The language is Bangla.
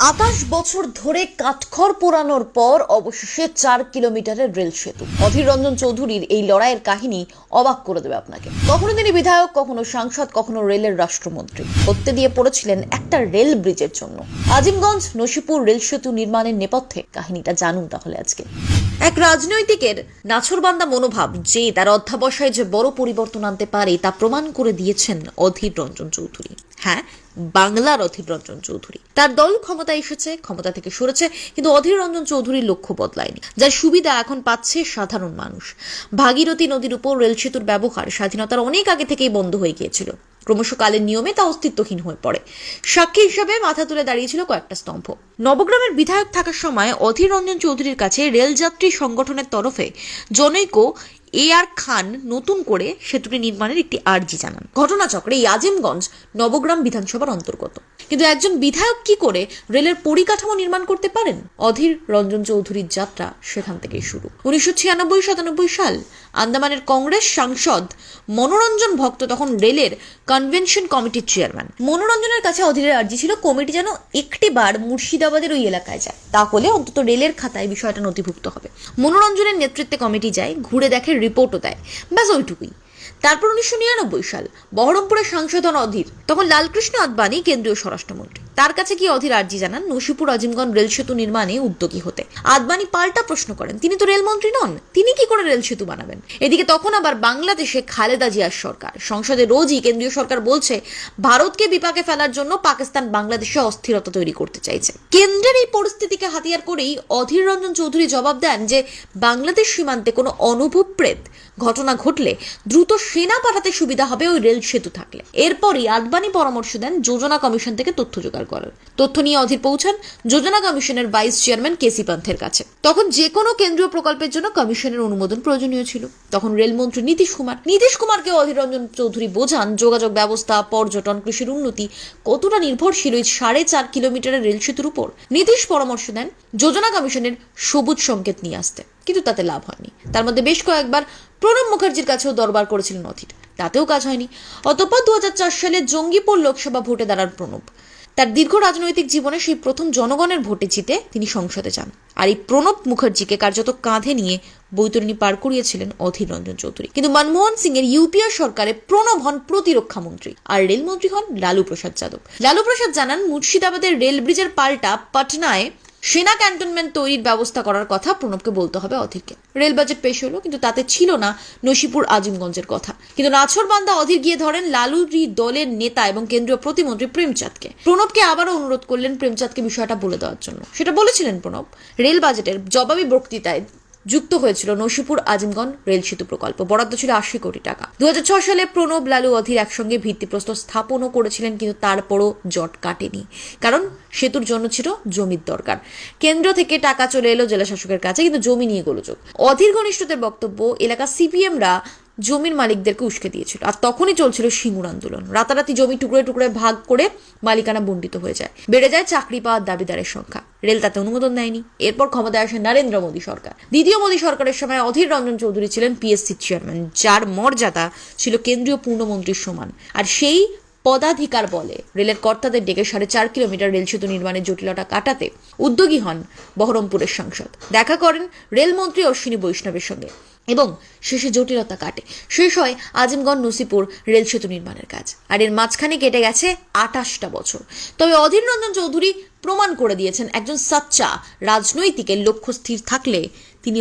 আকাশ বছর ধরে কাঠখড় পোড়ানোর পর অবশেষে চার কিলোমিটারের রেল সেতু। অধীর রঞ্জন চৌধুরীর এই লড়াইয়ের কাহিনী অবাক করে দেবে আপনাকে। কখনো তিনি বিধায়ক, কখনো সাংসদ, কখনো রেলের রাষ্ট্রমন্ত্রী। করতে দিয়ে পড়েছিলেন একটা রেল ব্রিজের জন্য। আজিমগঞ্জ, নসিপুর রেল সেতু নির্মাণের নেপথ্যে। কাহিনীটা জানুন তাহলে আজকে। এক রাজনৈতিকের নাছরবান্দা মনোভাব যে তার অধ্যাবসায় যে বড় পরিবর্তন আনতে পারে তা প্রমাণ করে দিয়েছেন অধীর রঞ্জন চৌধুরী। হ্যাঁ বাংলার অধীর রঞ্জন চৌধুরী। তার দল ক্ষমতা এসেছে, ক্ষমতা থেকে সরেছে, কিন্তু অধীর রঞ্জন চৌধুরীর লক্ষ্য বদলায়নি। যার সুবিধা এখন পাচ্ছে সাধারণ মানুষ। ভাগীরথী নদীর উপর রেল সেতুর ব্যবহার স্বাধীনতার অনেক আগে থেকেই বন্ধ হয়ে গিয়েছিল। ক্রমশ কালের নিয়মে তা অস্তিত্বহীন হয়ে পড়ে। সাক্ষী হিসাবে মাথা তুলে দাঁড়িয়েছিল কয়েকটা স্তম্ভ। নবগ্রামের বিধায়ক থাকার সময় অধীর রঞ্জন চৌধুরীর কাছে রেলযাত্রী সংগঠনের তরফে জনৈক এ আর খান নতুন করে সেতুটি নির্মাণের একটি আর্জি জানান। ঘটনাচক্রে এই আজিমগঞ্জ নবগ্রাম বিধানসভার অন্তর্গত। কিন্তু একজন বিধায়ক কি করে রেলের পরিকাঠামো নির্মাণ করতে পারেন? অধীর রঞ্জন চৌধুরীর যাত্রা সেখান থেকেই শুরু। উনিশশো ছিয়ানব্বই সাতানব্বই সাল আন্দামানের কংগ্রেস সাংসদ মনোরঞ্জন ভক্ত তখন রেলের কনভেনশন কমিটির চেয়ারম্যান। মনোরঞ্জনের কাছে অধীরের আর্জি ছিল, কমিটি যেন একটিবার মুর্শিদাবাদের ওই এলাকায় যায়। তাহলে অন্তত রেলের খাতায় বিষয়টা নথিভুক্ত হবে। মনোরঞ্জনের নেতৃত্বে কমিটি যায়, ঘুরে দেখে রিপোর্টও দেয়। ব্যাস ওইটুকুই। তারপর উনিশশো নিরানব্বই সাল বহরমপুরের সাংসদ অধীর তখন লালকৃষ্ণ আদবানি কেন্দ্রীয় স্বরাষ্ট্রমন্ত্রী। তার কাছে কি অধীর আর্জি জানান? নসিপুর আজিমগঞ্জ রেল সেতু নির্মাণে উদ্যোগী হতে। আদবানি পাল্টা প্রশ্ন করেন, তিনি তো রেলমন্ত্রী নন, তিনি কি করে রেল সেতু বানাবেন? এদিকে তখন আবার বাংলাদেশে খালেদা জিয়ার সরকার। সংসদে রোজই কেন্দ্রীয় সরকার বলছে, ভারতকে বিপাকে ফেলার জন্য পাকিস্তান বাংলাদেশে অস্থিরতা তৈরি করতে চাইছে। কেন্দ্রের এই পরিস্থিতিকে হাতিয়ার করেই অধীর রঞ্জন চৌধুরী জবাব দেন যে, বাংলাদেশ সীমান্তে কোনো অনুভবপ্রেত ঘটনা ঘটলে দ্রুত সেনা পাঠাতে সুবিধা হবে ওই রেল সেতু থাকলে। এরপরই আদবানি পরামর্শ দেন যোজনা কমিশন থেকে তথ্য জোগাড় করার তথ্য নিয়ে অধীর পৌঁছান যোজনা কমিশনের ভাইস চেয়ারম্যান কেসি পান্থের কাছে। তখন যে কোনো কেন্দ্রীয় প্রকল্পের জন্য কমিশনের অনুমোদন প্রয়োজনীয় ছিল। তখন রেলমন্ত্রী নীতিশ কুমার, নীতিশ কুমারকে অধীর রঞ্জন চৌধুরী বোঝান, যোগাযোগ ব্যবস্থা, পর্যটন, কৃষির উন্নতি কতটা নির্ভরশীল ওই সাড়ে চার কিলোমিটারের রেল সেতুর উপর? নীতিশ পরামর্শ দেন যোজনা কমিশনের সবুজ সংকেত নিয়ে আসতে। কিন্তু তাতে লাভ হয়নি। তার মধ্যে বেশ কয়েকবার প্রণব মুখার্জির কাছেও দরবার করেছিলেন অধীর। তাতেও কাজ হয়নি। অতঃপর দু সালে জঙ্গিপুর লোকসভা ভোটে দাঁড়ান প্রণব। তার দীর্ঘ রাজনৈতিক জীবনে সেই প্রথম জনগণের ভোটে জিতে তিনি সংসদে যান। আর এই প্রণব মুখার্জিকে কার্যত কাঁধে নিয়ে বৈতরণী পার করিয়েছিলেন অধীর রঞ্জন চৌধুরী। কিন্তু মনমোহন সিং এর ইউপিএ সরকারে প্রণব হন প্রতিরক্ষা মন্ত্রী। আর রেলমন্ত্রী হন লালু প্রসাদ যাদব। লালু প্রসাদ জানান, মুর্শিদাবাদের রেল ব্রিজের পাল্টা পাটনায় সেনা ক্যান্টনমেন্ট তৈরির ব্যবস্থা করার কথা প্রণবকে বলতে হবে অধীরকে। রেল বাজেট পেশ হলো, কিন্তু তাতে ছিল না নসিপুর আজিমগঞ্জের কথা। কিন্তু নাছরবান্দা অধীর গিয়ে ধরেন লালুরি দলের নেতা এবং কেন্দ্রীয় প্রতিমন্ত্রী প্রেমচাঁদকে। প্রণবকে আবারও অনুরোধ করলেন প্রেমচাঁদকে বিষয়টা বলে দেওয়ার জন্য। সেটা বলেছিলেন প্রণব, রেল বাজেটের জবাবি বক্তৃতায় যুক্ত হয়েছিল নসিপুর আজিমগঞ্জ রেল সেতু প্রকল্প। বরাদ্দ ছিল আশি কোটি টাকা। দুহাজার ছয় সালে প্রণব লালু অধীর একসঙ্গে ভিত্তিপ্রস্তর স্থাপনও করেছিলেন, কিন্তু তারপরও জট কাটেনি। কারণ সেতুর জন্য ছিল জমির দরকার। কেন্দ্র থেকে টাকা চলে এলো জেলা শাসকের কাছে, কিন্তু জমি নিয়ে গোলযোগ। অধীর ঘনিষ্ঠদের বক্তব্য এলাকা সিপিএমরা জমির মালিকদেরকে উস্কে দিয়েছিল। আর তখনই চলছিল সিঙ্গুর আন্দোলন। রাতারাতি জমি টুকরে টুকরে ভাগ করে মালিকানা বণ্টিত হয়ে যায়। বেড়ে যায় চাকরি পাওয়ার দাবিদারের সংখ্যা। রেল তাতে অনুমোদন দেয়নি। এরপর ক্ষমতায় আসে নরেন্দ্র মোদী সরকার। দ্বিতীয় মোদী সরকারের সময় অধীর রঞ্জন চৌধুরী ছিলেন পিএসসি চেয়ারম্যান যার মর্যাদা ছিল কেন্দ্রীয় পূর্ণমন্ত্রীর সমান। আর সেই পদাধিকার বলে রেলের কর্তাদের ডেকে সাড়ে চার কিলোমিটার রেল সেতু নির্মাণের জটিলতা কাটাতে উদ্যোগী হন বহরমপুরের সাংসদ। দেখা করেন রেলমন্ত্রী অশ্বিনী বৈষ্ণবের সঙ্গে। এবং শেষে জটিলতা কাটে। শেষ হয় আজিমগঞ্জ নসিপুর রেল সেতু নির্মাণের কাজ। আর এর মাঝখানে কেটে গেছে আটাশটা বছর। তবে অধীর রঞ্জন চৌধুরী প্রমাণ করে দিয়েছেন, একজন সাচ্চা রাজনৈতিকের লক্ষ্য স্থির থাকলে তিনি